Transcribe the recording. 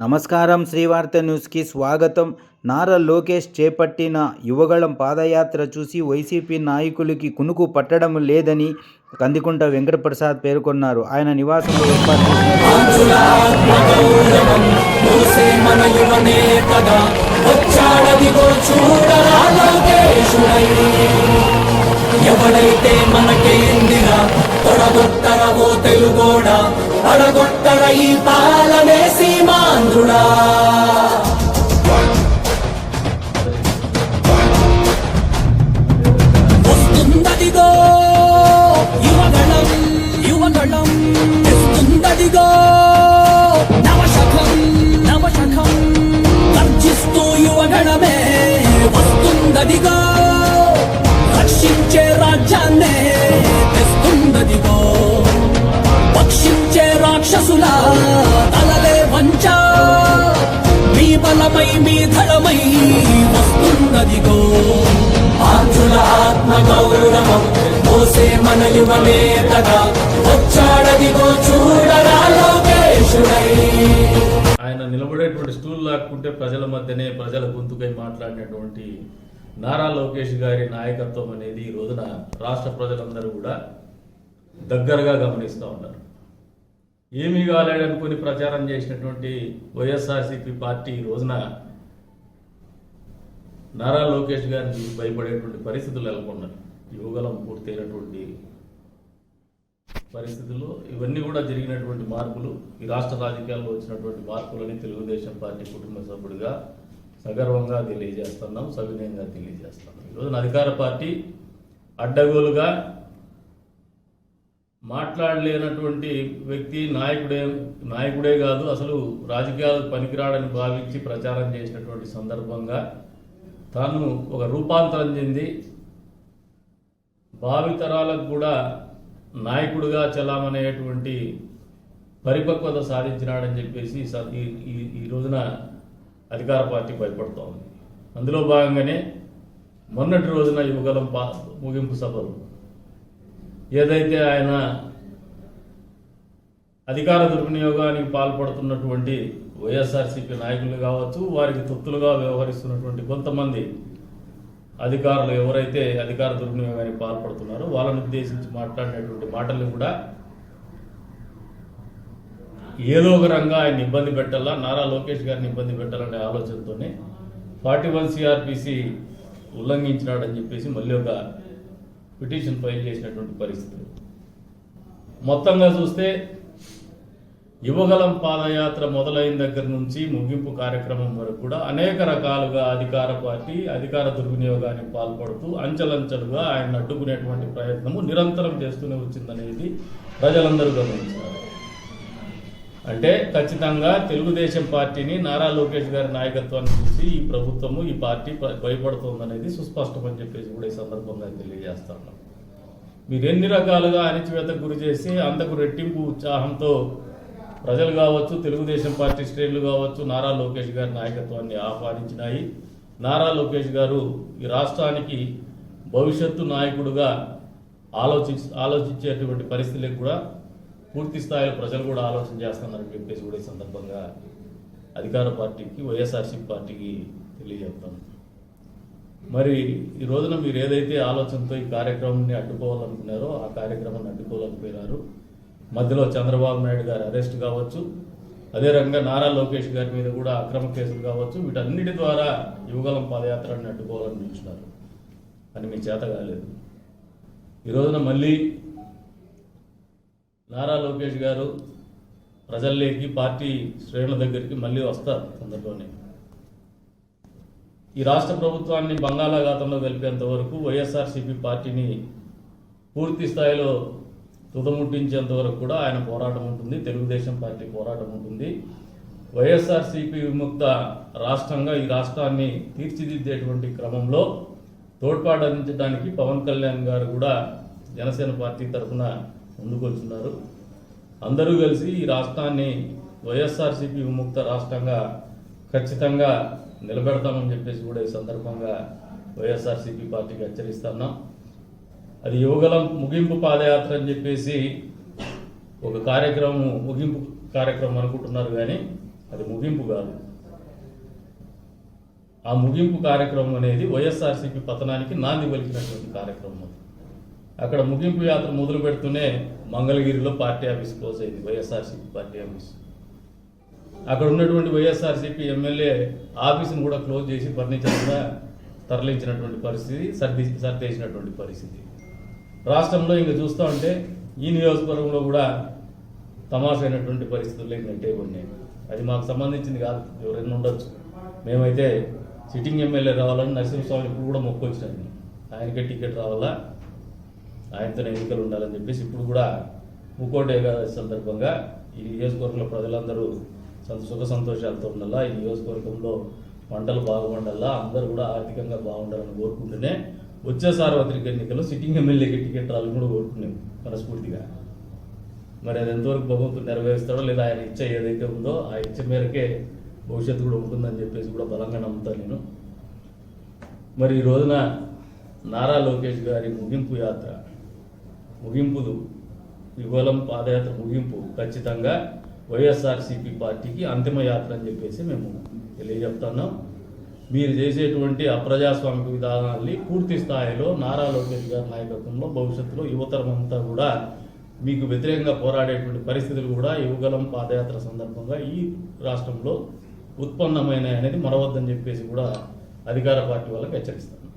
నమస్కారం శ్రీవార్త న్యూస్కి స్వాగతం. నారా లోకేష్ చేపట్టిన యువగళం పాదయాత్ర చూసి వైసీపీ నాయకులకి కునుకు పట్టడం లేదని కందికుంట వెంకటప్రసాద్ పేర్కొన్నారు. ఆయన నివాసంలో ఎవడైతే మనకేందిరా తొడగొట్టరవో తెలుగోడా తొడగొట్టర ఈ పాలనేసి సీమాంధ్రుడా వస్తుందదిగో యువగణం యువగణం వస్తుందదిగో నవశకం నవశకం గర్జిస్తూ యువగణమే వస్తుందదిగో మీ మీ ధళమై వస్తున్నదిగో. ఆంధ్రుల ఆత్మ గౌరవం మోసే మన యువనేతగా వచ్చాడదిగో చూడరా లోకేశుడై. ఆయన నిలబడేటువంటి స్టూల్ లాక్కుంటే ప్రజల మధ్యనే ప్రజల గొంతుకై మాట్లాడినటువంటి నారా లోకేష్ గారి నాయకత్వం అనేది ఈ రోజున రాష్ట్ర ప్రజలందరూ కూడా దగ్గరగా గమనిస్తూ ఉన్నారు. ఏమీ కాలేడనుకుని ప్రచారం చేసినటువంటి వైఎస్ఆర్సీపీ పార్టీ ఈ రోజున నారా లోకేష్ గారిని భయపడేటువంటి పరిస్థితులు నెలకొన్నారు యువగలం పూర్తయినటువంటి పరిస్థితుల్లో ఇవన్నీ కూడా జరిగినటువంటి మార్పులు ఈ రాష్ట్ర రాజకీయాల్లో వచ్చినటువంటి మార్పులని తెలుగుదేశం పార్టీ కుటుంబ సభ్యుడిగా సగర్వంగా తెలియజేస్తున్నాం సవినయంగా తెలియజేస్తున్నాం. ఈరోజు అధికార పార్టీ అడ్డగోలుగా మాట్లాడలేనటువంటి వ్యక్తి నాయకుడే నాయకుడే కాదు అసలు రాజకీయాలకు పనికిరాడని భావించి ప్రచారం చేసినటువంటి సందర్భంగా తాను ఒక రూపాంతరం చెంది భావితరాలకు కూడా నాయకుడిగా చెలామనేటువంటి పరిపక్వత సాధించినాడని చెప్పేసి స- ఈ- ఈ- రోజున అధికార పార్టీ భయపడుతూ ఉంది అందులో భాగంగానే మొన్నటి రోజున యువగలం పా ముగింపు సభలు. ఏదైతే ఆయన అధికార దుర్వినియోగానికి పాల్పడుతున్నటువంటి వైఎస్ఆర్సీపీ నాయకులు కావచ్చు వారికి తొత్తులుగా వ్యవహరిస్తున్నటువంటి కొంతమంది అధికారులు ఎవరైతే అధికార దుర్వినియోగానికి పాల్పడుతున్నారో వాళ్ళని ఉద్దేశించి మాట్లాడినటువంటి మాటల్ని కూడా ఏదో ఒక రంగా ఆయన ఇబ్బంది పెట్టాలా నారా లోకేష్ గారిని ఇబ్బంది పెట్టాలనే ఆలోచనతోనే ఫార్టీ వన్ సిఆర్పిసి ఉల్లంఘించినాడని చెప్పేసి మళ్ళీ ఒక పిటిషన్ ఫైల్ చేసినటువంటి పరిస్థితులు. మొత్తంగా చూస్తే యువగలం పాదయాత్ర మొదలైన దగ్గర నుంచి ముగింపు కార్యక్రమం వరకు కూడా అనేక రకాలుగా అధికార పార్టీ అధికార దుర్వినియోగానికి పాల్పడుతూ అంచెలంచెలుగా ఆయన అడ్డుకునేటువంటి ప్రయత్నము నిరంతరం చేస్తూనే వచ్చిందనేది ప్రజలందరూ గమనించారు. అంటే ఖచ్చితంగా తెలుగుదేశం పార్టీని నారా లోకేష్ గారి నాయకత్వాన్ని చూసి ఈ ప్రభుత్వము ఈ పార్టీ భ- సుస్పష్టం సుస్పష్టమని చెప్పేసి కూడా ఈ సందర్భంగా తెలియజేస్తున్నాం మీరు ఎన్ని రకాలుగా అణిచివేతకు గురి చేసి అంతకు రెట్టింపు ఉత్సాహంతో ప్రజలు కావచ్చు తెలుగుదేశం పార్టీ శ్రేణులు కావచ్చు నారా లోకేష్ గారి నాయకత్వాన్ని ఆహ్వానించినాయి. నారా లోకేష్ గారు ఈ రాష్ట్రానికి భవిష్యత్తు నాయకుడుగా ఆలోచి ఆలోచించేటువంటి పరిస్థితులకు కూడా పూర్తి స్థాయిలో ప్రజలు కూడా ఆలోచన చేస్తున్నారని చెప్పేసి కూడా ఈ సందర్భంగా అధికార పార్టీకి వైఎస్ఆర్సీపీ పార్టీకి తెలియజేస్తాను. మరి ఈ రోజున మీరు ఏదైతే ఆలోచనతో ఈ కార్యక్రమాన్ని అడ్డుకోవాలనుకున్నారో ఆ కార్యక్రమాన్ని అడ్డుకోవాలనుకున్నారు మధ్యలో చంద్రబాబు నాయుడు గారి అరెస్ట్ కావచ్చు అదే రకంగా నారా లోకేష్ గారి మీద కూడా అక్రమ కేసులు కావచ్చు వీటన్నిటి ద్వారా యువగలం పాదయాత్రని అడ్డుకోవాలని పిలిచినారు అని మీ చేత కాలేదు. ఈ రోజున మళ్ళీ నారా లోకేష్ గారు ప్రజల్లోకి పార్టీ శ్రేణుల దగ్గరికి మళ్ళీ వస్తారు తొందరలోనే ఈ రాష్ట్ర ప్రభుత్వాన్ని బంగాళాఖాతంలో కలిపేంత వరకు వైఎస్ఆర్సీపీ పార్టీని పూర్తి స్థాయిలో తుదముట్టించేంత వరకు కూడా ఆయన పోరాటం ఉంటుంది. తెలుగుదేశం పార్టీ పోరాటం ఉంటుంది. వైఎస్ఆర్సీపీ విముక్త రాష్ట్రంగా ఈ రాష్ట్రాన్ని తీర్చిదిద్దేటువంటి క్రమంలో తోడ్పాటు అందించడానికి పవన్ కళ్యాణ్ గారు కూడా జనసేన పార్టీ తరఫున ముందుకొచ్చున్నారు. అందరూ కలిసి ఈ రాష్ట్రాన్ని వైఎస్ఆర్సీపీ విముక్త రాష్ట్రంగా ఖచ్చితంగా నిలబెడతామని చెప్పేసి కూడా ఈ సందర్భంగా వైఎస్ఆర్సీపీ పార్టీకి హెచ్చరిస్తున్నాం అది యువగలం ముగింపు పాదయాత్ర అని చెప్పేసి ఒక కార్యక్రమం ముగింపు కార్యక్రమం అనుకుంటున్నారు కానీ అది ముగింపు కాదు. ఆ ముగింపు కార్యక్రమం అనేది వైఎస్ఆర్సీపీ పతనానికి నాంది పలికినటువంటి కార్యక్రమం అది. అక్కడ ముగింపు యాత్ర మొదలు పెడుతూనే మంగళగిరిలో పార్టీ ఆఫీస్ క్లోజ్ అయింది వైఎస్ఆర్సీపీ పార్టీ ఆఫీస్. అక్కడ ఉన్నటువంటి వైఎస్ఆర్సీపీ ఎమ్మెల్యే ఆఫీసును కూడా క్లోజ్ చేసి ఫర్నిచర్ కూడా తరలించినటువంటి పరిస్థితి సర్ది సర్దేసినటువంటి పరిస్థితి. రాష్ట్రంలో ఇంకా చూస్తూ ఉంటే ఈ నియోజకవర్గంలో కూడా తమాషైనటువంటి పరిస్థితులు ఏంటంటే ఉన్నాయి. అది మాకు సంబంధించింది కాదు ఎవరైనా ఉండొచ్చు. మేమైతే సిట్టింగ్ ఎమ్మెల్యే రావాలని నరసింహస్వామి ఇప్పుడు కూడా మొక్కొచ్చినాను ఆయనకే టికెట్ రావాలా? ఆయనతో ఎన్నికలు ఉండాలని చెప్పేసి ఇప్పుడు కూడా ముక్కోటి ఏకాదశి సందర్భంగా ఈ నియోజకవర్గంలో ప్రజలందరూ సంత సుఖ సంతోషాలతో ఉండాలా ఈ నియోజకవర్గంలో పంటలు బాగుండాలా అందరూ కూడా ఆర్థికంగా బాగుండాలని కోరుకుంటూనే వచ్చే సార్వత్రిక ఎన్నికల్లో సిట్టింగ్ ఎమ్మెల్యేకి టికెట్ రావాలని కూడా కోరుకున్నాం మనస్ఫూర్తిగా. మరి అది ఎంతవరకు భగవంతుడు నెరవేరుస్తాడో లేదా ఆయన ఇచ్చ ఏదైతే ఉందో ఆ ఇచ్చ మేరకే భవిష్యత్తు కూడా ఉంటుందని చెప్పేసి కూడా బలంగా నమ్ముతాను నేను. మరి ఈ రోజున నారా లోకేష్ గారి ముగింపు యాత్ర ముగింపు యుగలం పాదయాత్ర ముగింపు. ఖచ్చితంగా వైఎస్ఆర్సీపీ పార్టీకి అంతిమ యాత్ర అని చెప్పేసి మేము తెలియజెప్తున్నాం. మీరు చేసేటువంటి అప్రజాస్వామిక విధానాల్ని పూర్తి స్థాయిలో నారా లోకేష్ గారి నాయకత్వంలో భవిష్యత్తులో యువతరం అంతా కూడా మీకు వ్యతిరేకంగా పోరాడేటువంటి పరిస్థితులు కూడా యువగలం పాదయాత్ర సందర్భంగా ఈ రాష్ట్రంలో ఉత్పన్నమైన అనేది మరవద్దని చెప్పేసి కూడా అధికార పార్టీ వాళ్ళకి హెచ్చరిస్తాను